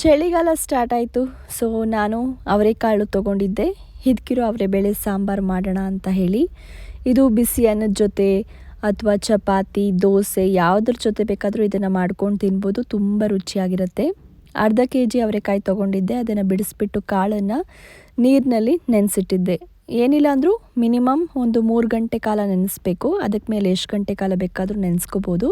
ಚಳಿಗಾಲ ಸ್ಟಾರ್ಟ್ ಆಯಿತು. ಸೊ ನಾನು ಅವರೆಕಾಳು ತೊಗೊಂಡಿದ್ದೆ. ಹಿದ್ಕಿರೋ ಅವರೆ ಬೇಳೆ ಸಾಂಬಾರು ಮಾಡೋಣ ಅಂತ ಹೇಳಿ. ಇದು ಬಿಸಿ ಅನ್ನದ ಜೊತೆ ಅಥವಾ ಚಪಾತಿ, ದೋಸೆ ಯಾವುದ್ರ ಜೊತೆ ಬೇಕಾದರೂ ಇದನ್ನು ಮಾಡ್ಕೊಂಡು ತಿನ್ಬೋದು. ತುಂಬ ರುಚಿಯಾಗಿರುತ್ತೆ. ಅರ್ಧ ಕೆ ಜಿ ಅವರೆಕಾಯಿ ತೊಗೊಂಡಿದ್ದೆ. ಅದನ್ನು ಬಿಡಿಸ್ಬಿಟ್ಟು ಕಾಳನ್ನು ನೀರಿನಲ್ಲಿ ನೆನೆಸಿಟ್ಟಿದ್ದೆ. ಏನಿಲ್ಲ ಅಂದರೂ ಮಿನಿಮಮ್ ಒಂದು ಮೂರು ಗಂಟೆ ಕಾಲ ನೆನೆಸ್ಬೇಕು. ಅದಕ್ಕೆ ಮೇಲೆ ಎಷ್ಟು ಗಂಟೆ ಕಾಲ ಬೇಕಾದರೂ ನೆನೆಸ್ಕೋಬೋದು.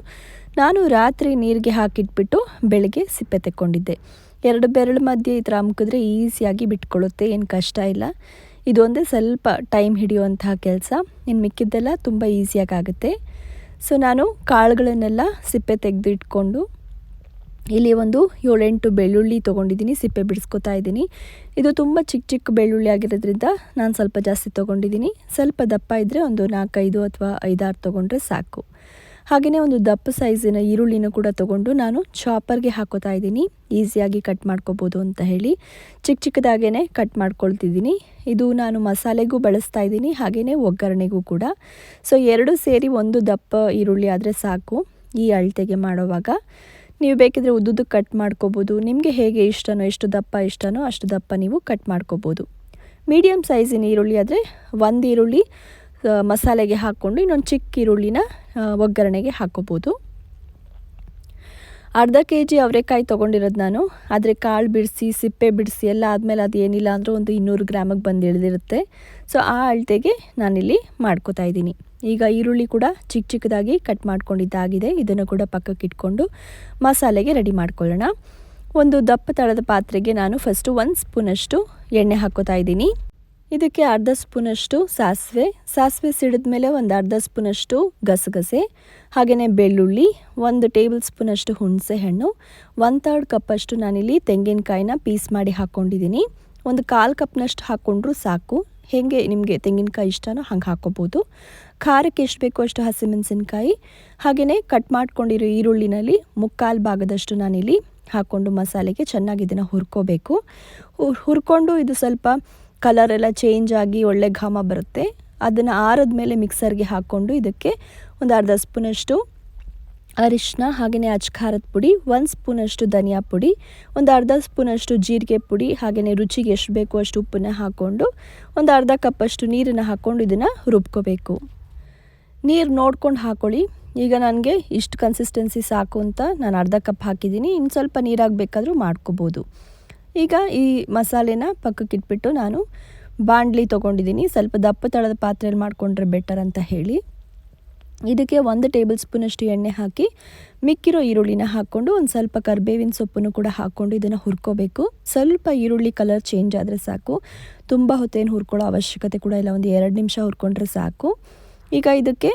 ನಾನು ರಾತ್ರಿ ನೀರಿಗೆ ಹಾಕಿಟ್ಬಿಟ್ಟು ಬೆಳಗ್ಗೆ ಸಿಪ್ಪೆ ತೆಕ್ಕೊಂಡಿದ್ದೆ. ಎರಡು ಬೆರಳು ಮಧ್ಯೆ ಈ ಥರ ಅಮ್ಕಿದ್ರೆ ಈಸಿಯಾಗಿ ಬಿಟ್ಕೊಳ್ಳುತ್ತೆ, ಏನು ಕಷ್ಟ ಇಲ್ಲ. ಇದೊಂದೇ ಸ್ವಲ್ಪ ಟೈಮ್ ಹಿಡಿಯುವಂತಹ ಕೆಲಸ. ಇನ್ನು ಮಿಕ್ಕಿದ್ದೆಲ್ಲ ತುಂಬ ಈಸಿಯಾಗಿ ಆಗುತ್ತೆ. ಸೊ, ನಾನು ಕಾಳುಗಳನ್ನೆಲ್ಲ ಸಿಪ್ಪೆ ತೆಗೆದು ಇಟ್ಕೊಂಡು ಇಲ್ಲಿ ಒಂದು ಏಳೆಂಟು ಬೆಳ್ಳುಳ್ಳಿ ತೊಗೊಂಡಿದ್ದೀನಿ, ಸಿಪ್ಪೆ ಬಿಡಿಸ್ಕೊತಾ ಇದ್ದೀನಿ. ಇದು ತುಂಬ ಚಿಕ್ಕ ಚಿಕ್ಕ ಬೆಳ್ಳುಳ್ಳಿ ಆಗಿರೋದ್ರಿಂದ ನಾನು ಸ್ವಲ್ಪ ಜಾಸ್ತಿ ತೊಗೊಂಡಿದ್ದೀನಿ. ಸ್ವಲ್ಪ ದಪ್ಪ ಇದ್ದರೆ ಒಂದು ನಾಲ್ಕೈದು ಅಥವಾ ಐದಾರು ತೊಗೊಂಡ್ರೆ ಸಾಕು. ಹಾಗೆಯೇ ಒಂದು ದಪ್ಪ ಸೈಜಿನ ಈರುಳ್ಳಿನ ಕೂಡ ತಗೊಂಡು ನಾನು ಚಾಪರ್ಗೆ ಹಾಕೋತಾ ಇದ್ದೀನಿ. ಈಸಿಯಾಗಿ ಕಟ್ ಮಾಡ್ಕೋಬೋದು ಅಂತ ಹೇಳಿ. ಚಿಕ್ಕ ಚಿಕ್ಕದಾಗೇ ಕಟ್ ಮಾಡ್ಕೊಳ್ತಿದ್ದೀನಿ. ಇದು ನಾನು ಮಸಾಲೆಗೂ ಬಳಸ್ತಾ ಇದ್ದೀನಿ ಹಾಗೆಯೇ ಒಗ್ಗರಣೆಗೂ ಕೂಡ. ಸೊ, ಎರಡು ಸೇರಿ ಒಂದು ದಪ್ಪ ಈರುಳ್ಳಿ ಆದರೆ ಸಾಕು ಈ ಅಳತೆಗೆ ಮಾಡೋವಾಗ. ನೀವು ಬೇಕಿದ್ರೆ ಉದ್ದುದ್ದು ಕಟ್ ಮಾಡ್ಕೋಬೋದು. ನಿಮಗೆ ಹೇಗೆ ಇಷ್ಟನೋ, ಎಷ್ಟು ದಪ್ಪ ಇಷ್ಟನೋ ಅಷ್ಟು ದಪ್ಪ ನೀವು ಕಟ್ ಮಾಡ್ಕೋಬೋದು. ಮೀಡಿಯಮ್ ಸೈಜಿನ ಈರುಳ್ಳಿ ಆದರೆ ಒಂದು ಈರುಳ್ಳಿ ಮಸಾಲೆಗೆ ಹಾಕ್ಕೊಂಡು ಇನ್ನೊಂದು ಚಿಕ್ಕ ಈರುಳ್ಳಿನ ಒಗ್ಗರಣೆಗೆ ಹಾಕೋಬೋದು. ಅರ್ಧ ಕೆ ಜಿ ಅವರೆಕಾಯಿ ತೊಗೊಂಡಿರೋದು ನಾನು. ಆದರೆ ಕಾಳು ಬಿಡಿಸಿ, ಸಿಪ್ಪೆ ಬಿಡಿಸಿ ಎಲ್ಲ ಆದಮೇಲೆ ಅದು ಏನಿಲ್ಲ ಅಂದರೂ ಒಂದು ಇನ್ನೂರು ಗ್ರಾಮಿಗೆ ಬಂದು ಇಳಿದಿರುತ್ತೆ ಸೊ, ಆ ಅಳತೆಗೆ ನಾನಿಲ್ಲಿ ಮಾಡ್ಕೋತಾ ಇದ್ದೀನಿ. ಈಗ ಈರುಳ್ಳಿ ಕೂಡ ಚಿಕ್ಕ ಚಿಕ್ಕದಾಗಿ ಕಟ್ ಮಾಡ್ಕೊಂಡಿದ್ದಾಗಿದೆ. ಇದನ್ನು ಕೂಡ ಪಕ್ಕಕ್ಕೆ ಇಟ್ಕೊಂಡು ಮಸಾಲೆಗೆ ರೆಡಿ ಮಾಡ್ಕೊಳ್ಳೋಣ. ಒಂದು ದಪ್ಪ ತಳದ ಪಾತ್ರೆಗೆ ನಾನು ಫಸ್ಟು ಒಂದು ಸ್ಪೂನಷ್ಟು ಎಣ್ಣೆ ಹಾಕೋತಾ ಇದ್ದೀನಿ. ಇದಕ್ಕೆ ಅರ್ಧ ಸ್ಪೂನಷ್ಟು ಸಾಸಿವೆ. ಸಾಸಿವೆ ಸಿಡಿದ ಮೇಲೆ ಒಂದು ಅರ್ಧ ಸ್ಪೂನಷ್ಟು ಗಸಗಸೆ ಹಾಗೆಯೇ ಬೆಳ್ಳುಳ್ಳಿ, ಒಂದು ಟೇಬಲ್ ಸ್ಪೂನಷ್ಟು ಹುಣಸೆ ಹಣ್ಣು ಒನ್ ತರ್ಡ್ ಕಪ್ಪಷ್ಟು ನಾನಿಲ್ಲಿ ತೆಂಗಿನಕಾಯಿನ ಪೀಸ್ ಮಾಡಿ ಹಾಕ್ಕೊಂಡಿದ್ದೀನಿ. ಒಂದು ಕಾಲು ಕಪ್ನಷ್ಟು ಹಾಕ್ಕೊಂಡ್ರೂ ಸಾಕು. ಹೇಗೆ ನಿಮಗೆ ತೆಂಗಿನಕಾಯಿ ಇಷ್ಟನೋ ಹಂಗೆ ಹಾಕ್ಕೋಬೋದು. ಖಾರಕ್ಕೆ ಎಷ್ಟು ಬೇಕೋ ಅಷ್ಟು ಹಸಿಮೆಣಸಿನಕಾಯಿ ಹಾಗೆಯೇ ಕಟ್ ಮಾಡ್ಕೊಂಡಿರೋ ಈರುಳ್ಳಿನಲ್ಲಿ ಮುಕ್ಕಾಲು ಭಾಗದಷ್ಟು ನಾನಿಲ್ಲಿ ಹಾಕ್ಕೊಂಡು ಮಸಾಲೆಗೆ ಚೆನ್ನಾಗಿ ಇದನ್ನು ಹುರ್ಕೋಬೇಕು. ಹುರ್ಕೊಂಡು ಇದು ಸ್ವಲ್ಪ ಕಲರ್ ಎಲ್ಲ ಚೇಂಜ್ ಆಗಿ ಒಳ್ಳೆ ಘಾಮ ಬರುತ್ತೆ. ಅದನ್ನು ಆರದ ಮೇಲೆ ಮಿಕ್ಸರ್ಗೆ ಹಾಕ್ಕೊಂಡು ಇದಕ್ಕೆ ಒಂದು ಅರ್ಧ ಸ್ಪೂನಷ್ಟು ಅರಿಶಿನ ಹಾಗೆಯೇ ಅಚ್ಕಾರದ ಪುಡಿ, ಒಂದು ಸ್ಪೂನಷ್ಟು ಧನಿಯಾ ಪುಡಿ, ಒಂದು ಅರ್ಧ ಸ್ಪೂನಷ್ಟು ಜೀರಿಗೆ ಪುಡಿ ಹಾಗೆಯೇ ರುಚಿಗೆ ಎಷ್ಟು ಬೇಕೋ ಅಷ್ಟು ಉಪ್ಪನ್ನು ಹಾಕ್ಕೊಂಡು ಒಂದು ಅರ್ಧ ಕಪ್ಪಷ್ಟು ನೀರನ್ನು ಹಾಕ್ಕೊಂಡು ಇದನ್ನು ರುಬ್ಕೋಬೇಕು. ನೀರು ನೋಡ್ಕೊಂಡು ಹಾಕ್ಕೊಳ್ಳಿ ಈಗ ನನಗೆ ಇಷ್ಟು ಕನ್ಸಿಸ್ಟೆನ್ಸಿ ಸಾಕು ಅಂತ ನಾನು ಅರ್ಧ ಕಪ್ ಹಾಕಿದ್ದೀನಿ. ಇನ್ನು ಸ್ವಲ್ಪ ನೀರಾಗಬೇಕಾದ್ರೂ ಮಾಡ್ಕೋಬೋದು. ಈಗ ಈ ಮಸಾಲೆನ ಪಕ್ಕಕ್ಕೆ ಇಟ್ಬಿಟ್ಟು ನಾನು ಬಾಣಲಿ ತೊಗೊಂಡಿದ್ದೀನಿ. ಸ್ವಲ್ಪ ದಪ್ಪ ತಳದ ಪಾತ್ರೆಯಲ್ಲಿ ಮಾಡಿಕೊಂಡ್ರೆ ಬೆಟರ್ ಅಂತ ಹೇಳಿ. ಇದಕ್ಕೆ ಒಂದು ಟೇಬಲ್ ಸ್ಪೂನಷ್ಟು ಎಣ್ಣೆ ಹಾಕಿ, ಮಿಕ್ಕಿರೋ ಈರುಳ್ಳಿನ ಹಾಕ್ಕೊಂಡು ಒಂದು ಸ್ವಲ್ಪ ಕರ್ಬೇವಿನ ಸೊಪ್ಪನ್ನು ಕೂಡ ಹಾಕ್ಕೊಂಡು ಇದನ್ನು ಹುರ್ಕೋಬೇಕು. ಸ್ವಲ್ಪ ಈರುಳ್ಳಿ ಕಲರ್ ಚೇಂಜ್ ಆದರೆ ಸಾಕು. ತುಂಬ ಹೊತ್ತೇನು ಹುರ್ಕೊಳ್ಳೋ ಅವಶ್ಯಕತೆ ಕೂಡ ಇಲ್ಲ. ಒಂದು ಎರಡು ನಿಮಿಷ ಹುರ್ಕೊಂಡ್ರೆ ಸಾಕು. ಈಗ ಇದಕ್ಕೆ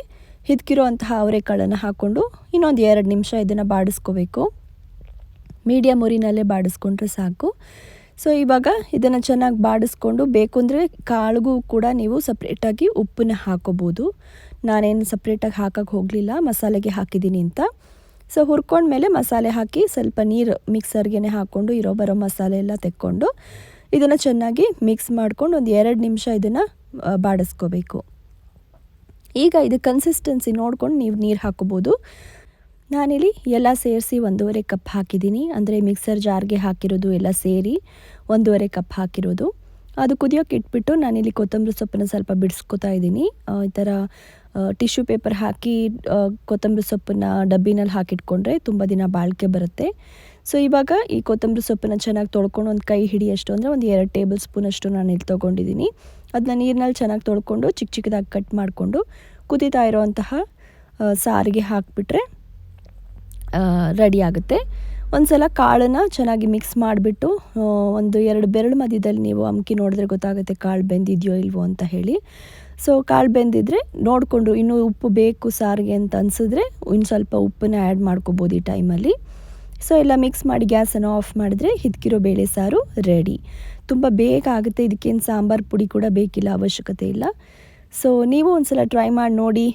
ಹಿದ್ಕಿರೋ ಅಂತಹ ಅವರೆಕಾಳನ್ನು ಹಾಕ್ಕೊಂಡು ಇನ್ನೊಂದು ಎರಡು ನಿಮಿಷ ಇದನ್ನು ಬಾಡಿಸ್ಕೋಬೇಕು. ಮೀಡಿಯಮ್ ಉರಿನಲ್ಲೇ ಬಾಡಿಸ್ಕೊಂಡ್ರೆ ಸಾಕು. ಸೊ ಇವಾಗ ಇದನ್ನು ಚೆನ್ನಾಗಿ ಬಾಡಿಸ್ಕೊಂಡು ಬೇಕು ಅಂದರೆ ಕಾಳಿಗೂ ಕೂಡ ನೀವು ಸಪ್ರೇಟಾಗಿ ಉಪ್ಪನ್ನ ಹಾಕೋಬೋದು. ನಾನೇನು ಸಪ್ರೇಟಾಗಿ ಹಾಕೋಕ್ಕೆ ಹೋಗಲಿಲ್ಲ, ಮಸಾಲೆಗೆ ಹಾಕಿದ್ದೀನಿ ಅಂತ. ಸೊ ಹುರ್ಕೊಂಡ್ಮೇಲೆ ಮಸಾಲೆ ಹಾಕಿ ಸ್ವಲ್ಪ ನೀರು ಮಿಕ್ಸರ್ಗೆ ಹಾಕ್ಕೊಂಡು ಇರೋ ಬರೋ ಮಸಾಲೆ ಎಲ್ಲ ತೆಕ್ಕೊಂಡು ಇದನ್ನು ಚೆನ್ನಾಗಿ ಮಿಕ್ಸ್ ಮಾಡ್ಕೊಂಡು ಒಂದು ಎರಡು ನಿಮಿಷ ಇದನ್ನು ಬಾಡಿಸ್ಕೋಬೇಕು. ಈಗ ಇದು ಕನ್ಸಿಸ್ಟೆನ್ಸಿ ನೋಡ್ಕೊಂಡು ನೀವು ನೀರು ಹಾಕೋಬೋದು ನಾನಿಲ್ಲಿ ಎಲ್ಲ ಸೇರಿಸಿ ಒಂದೂವರೆ ಕಪ್ ಹಾಕಿದ್ದೀನಿ. ಅಂದರೆ ಮಿಕ್ಸರ್ ಜಾರ್ಗೆ ಹಾಕಿರೋದು ಎಲ್ಲ ಸೇರಿ ಒಂದೂವರೆ ಕಪ್ ಹಾಕಿರೋದು. ಅದು ಕುದಿಯೋಕೆ ಇಟ್ಬಿಟ್ಟು ನಾನಿಲ್ಲಿ ಕೊತ್ತಂಬರಿ ಸೊಪ್ಪನ್ನು ಸ್ವಲ್ಪ ಬಿಡಿಸ್ಕೊತಾ ಇದ್ದೀನಿ. ಈ ಥರ ಟಿಶ್ಯೂ ಪೇಪರ್ ಹಾಕಿ ಕೊತ್ತಂಬರಿ ಸೊಪ್ಪನ್ನು ಡಬ್ಬಿನಲ್ಲಿ ಹಾಕಿಟ್ಕೊಂಡ್ರೆ ತುಂಬ ದಿನ ಬಾಳಿಕೆ ಬರುತ್ತೆ. ಸೊ ಇವಾಗ ಈ ಕೊತ್ತಂಬರಿ ಸೊಪ್ಪನ್ನು ಚೆನ್ನಾಗಿ ತೊಳ್ಕೊಂಡು ಒಂದು ಕೈ ಹಿಡಿಯಷ್ಟು, ಅಂದರೆ ಒಂದು ಎರಡು ಟೇಬಲ್ ಸ್ಪೂನ್ ಅಷ್ಟು ನಾನು ಇಲ್ಲಿ ತೊಗೊಂಡಿದ್ದೀನಿ. ಅದನ್ನ ನೀರಿನಲ್ಲಿ ಚೆನ್ನಾಗಿ ತೊಳ್ಕೊಂಡು ಚಿಕ್ಕ ಚಿಕ್ಕದಾಗಿ ಕಟ್ ಮಾಡಿಕೊಂಡು ಕುದೀತಾ ಇರೋವಂತಹ ಸಾರಿಗೆ ಹಾಕಿಬಿಟ್ರೆ ರೆಡಿ ಆಗುತ್ತೆ. ಒಂದು ಸಲ ಕಾಳನ್ನು ಚೆನ್ನಾಗಿ ಮಿಕ್ಸ್ ಮಾಡಿಬಿಟ್ಟು ಒಂದು ಎರಡು ಬೆರಳು ಮಧ್ಯದಲ್ಲಿ ನೀವು ಅಮ್ಕಿ ನೋಡಿದ್ರೆ ಗೊತ್ತಾಗುತ್ತೆ ಕಾಳು ಬೆಂದಿದೆಯೋ ಇಲ್ವೋ ಅಂತ ಹೇಳಿ. ಸೊ ಕಾಳು ಬೆಂದಿದ್ರೆ ನೋಡಿಕೊಂಡು ಇನ್ನೂ ಉಪ್ಪು ಬೇಕು ಸಾರಿಗೆ ಅಂತ ಅನಿಸಿದ್ರೆ ಇನ್ನು ಸ್ವಲ್ಪ ಉಪ್ಪನ್ನ ಆ್ಯಡ್ ಮಾಡ್ಕೋಬೋದು ಈ ಟೈಮಲ್ಲಿ ಸೊ ಎಲ್ಲ ಮಿಕ್ಸ್ ಮಾಡಿ ಗ್ಯಾಸನ್ನು ಆಫ್ ಮಾಡಿದ್ರೆ ಹಿದ್ಕಿರೋ ಬೇಳೆ ಸಾರು ರೆಡಿ ತುಂಬ ಬೇಗ ಆಗುತ್ತೆ. ಇದಕ್ಕೇನು ಸಾಂಬಾರು ಪುಡಿ ಕೂಡ ಬೇಕಿಲ್ಲ, ಅವಶ್ಯಕತೆ ಇಲ್ಲ. ಸೊ ನೀವು ಒಂದ್ಸಲ ಟ್ರೈ ಮಾಡಿ ನೋಡಿ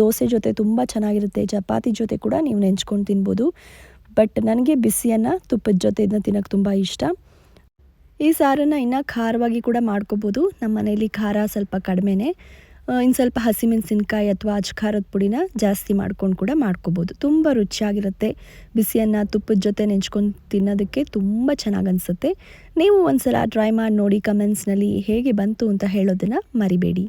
ದೋಸೆ ಜೊತೆ ತುಂಬ ಚೆನ್ನಾಗಿರುತ್ತೆ, ಚಪಾತಿ ಜೊತೆ ಕೂಡ ನೀವು ನೆಂಚ್ಕೊಂಡು ತಿನ್ಬೋದು. ಬಟ್ ನನಗೆ ಬಿಸಿಯನ್ನು, ತುಪ್ಪದ ಜೊತೆ ಇದನ್ನ ತಿನ್ನೋಕ್ಕೆ ತುಂಬ ಇಷ್ಟ. ಈ ಸಾರನ್ನು ಇನ್ನು ಖಾರವಾಗಿ ಕೂಡ ಮಾಡ್ಕೋಬೋದು. ನಮ್ಮ ಮನೇಲಿ ಖಾರ ಸ್ವಲ್ಪ ಕಡಿಮೆನೇ. ಇನ್ನು ಸ್ವಲ್ಪ ಹಸಿಮೆಣಸಿನ್ಕಾಯಿ ಅಥವಾ ಅಚ್ಕಾರದ ಪುಡಿನ ಜಾಸ್ತಿ ಮಾಡ್ಕೊಂಡು ಕೂಡ ಮಾಡ್ಕೋಬೋದು. ತುಂಬ ರುಚಿಯಾಗಿರುತ್ತೆ. ಬಿಸಿಯನ್ನು, ತುಪ್ಪದ ಜೊತೆ ನೆಂಚ್ಕೊಂಡು ತಿನ್ನೋದಕ್ಕೆ ತುಂಬ ಚೆನ್ನಾಗಿ ಅನಿಸುತ್ತೆ. ನೀವು ಒಂದ್ಸಲ ಟ್ರೈ ಮಾಡಿ ನೋಡಿ ಕಮೆಂಟ್ಸ್ನಲ್ಲಿ ಹೇಗೆ ಬಂತು ಅಂತ ಹೇಳೋದನ್ನು ಮರಿಬೇಡಿ.